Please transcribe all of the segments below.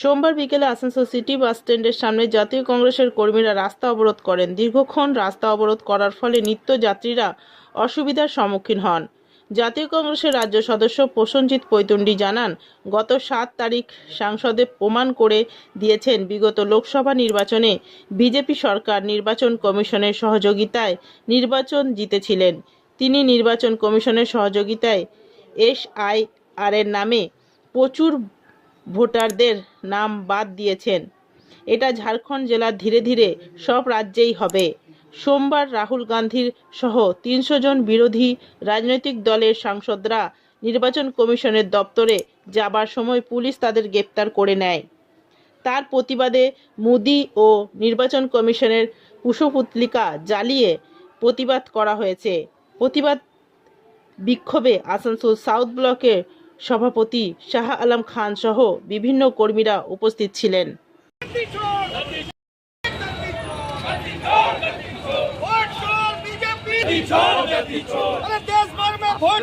সোমবার বিকেলে Asansol city bus স্ট্যান্ডের সামনে জাতীয় কংগ্রেসের কর্মীরা রাস্তা অবরোধ করেন। দীর্ঘক্ষণ রাস্তা অবরোধ করার ফলে নিত্যযাত্রীরা অসুবিধার সম্মুখীন হন। জাতীয় কংগ্রেসের রাজ্য সদস্য প্রসঞ্জিৎ পৈতুন্ডি জানান, গত সাত তারিখ সাংসদে প্রমাণ করে দিয়েছেন বিগত লোকসভা নির্বাচনে বিজেপি সরকার নির্বাচন কমিশনের সহযোগিতায় নির্বাচন জিতেছিলেন। তিনি নির্বাচন কমিশনের সহযোগিতায় এসআইআর এর নামে প্রচুর ভোটারদের নাম বাদ দিয়েছেন। এটা ঝাড়খণ্ড জেলার ধীরে ধীরে সব রাজ্যেই হবে। সোমবার রাহুল গান্ধীর সহ তিনশো জন বিরোধী রাজনৈতিক দলের সাংসদরা নির্বাচন কমিশনের দপ্তরে যাবার সময় পুলিশ তাদের গ্রেপ্তার করে নেয়। তার প্রতিবাদে মোদি ও নির্বাচন কমিশনের কুশপুতলিকা জ্বালিয়ে প্রতিবাদ করা হয়েছে। প্রতিবাদ বিক্ষোভে আসানসোল সাউথ ব্লকের সভাপতি শাহ আলম খান সহ বিভিন্ন কর্মীরা উপস্থিত ছিলেন। Vote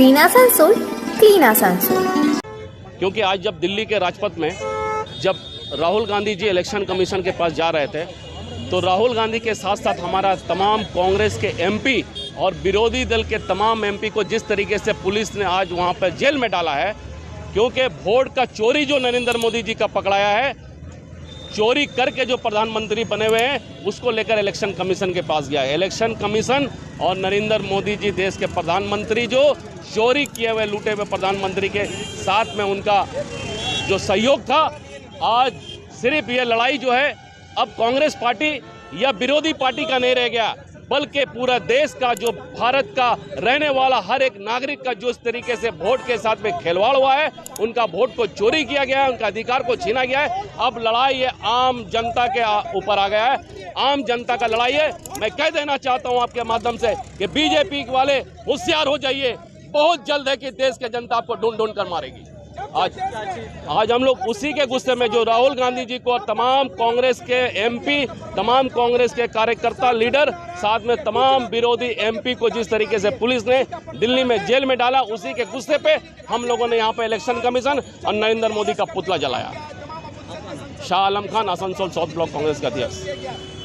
green Asansol clean Asansol क्योंकि आज जब दिल्ली के राजपथ में जब राहुल गांधी जी इलेक्शन कमीशन के पास जा रहे थे तो राहुल गांधी के साथ साथ हमारा तमाम कांग्रेस के एमपी और विरोधी दल के तमाम एमपी को जिस तरीके से पुलिस ने आज वहाँ पर जेल में डाला है, क्योंकि वोट का चोरी जो नरेंद्र मोदी जी का पकड़ाया है चोरी करके जो प्रधानमंत्री बने हुए हैं, उसको लेकर इलेक्शन कमीशन के पास गया है। इलेक्शन कमीशन और नरेंद्र मोदी जी देश के प्रधानमंत्री जो चोरी किए हुए, लूटे हुए प्रधानमंत्री के साथ में उनका जो सहयोग था, आज सिर्फ़ ये लड़ाई जो है, अब कांग्रेस पार्टी या विरोधी पार्टी का नहीं रह गया। बल्कि पूरा देश का, जो भारत का रहने वाला हर एक नागरिक का, जो इस तरीके से वोट के साथ में खिलवाड़ हुआ है, उनका वोट को चोरी किया गया है, उनका अधिकार को छीना गया है। अब लड़ाई ये आम जनता के ऊपर आ गया है। आम जनता का लड़ाई है। मैं कह देना चाहता हूँ आपके माध्यम से कि बीजेपी वाले होशियार हो जाइए। बहुत जल्द है कि देश की जनता आपको ढूंढ ढूंढ कर मारेगी। आज आज हम लोग उसी के गुस्से में जो राहुल गांधी जी को और तमाम कांग्रेस के एमपी तमाम कांग्रेस के कार्यकर्ता, लीडर, साथ में तमाम विरोधी एमपी को जिस तरीके से पुलिस ने दिल्ली में जेल में डाला, उसी के गुस्से पे हम लोगों ने यहाँ पे इलेक्शन कमीशन और नरेंद्र मोदी का पुतला जलाया। शाह आलम खान, आसनसोल, साउथ ब्लॉक कांग्रेस का अध्यक्ष।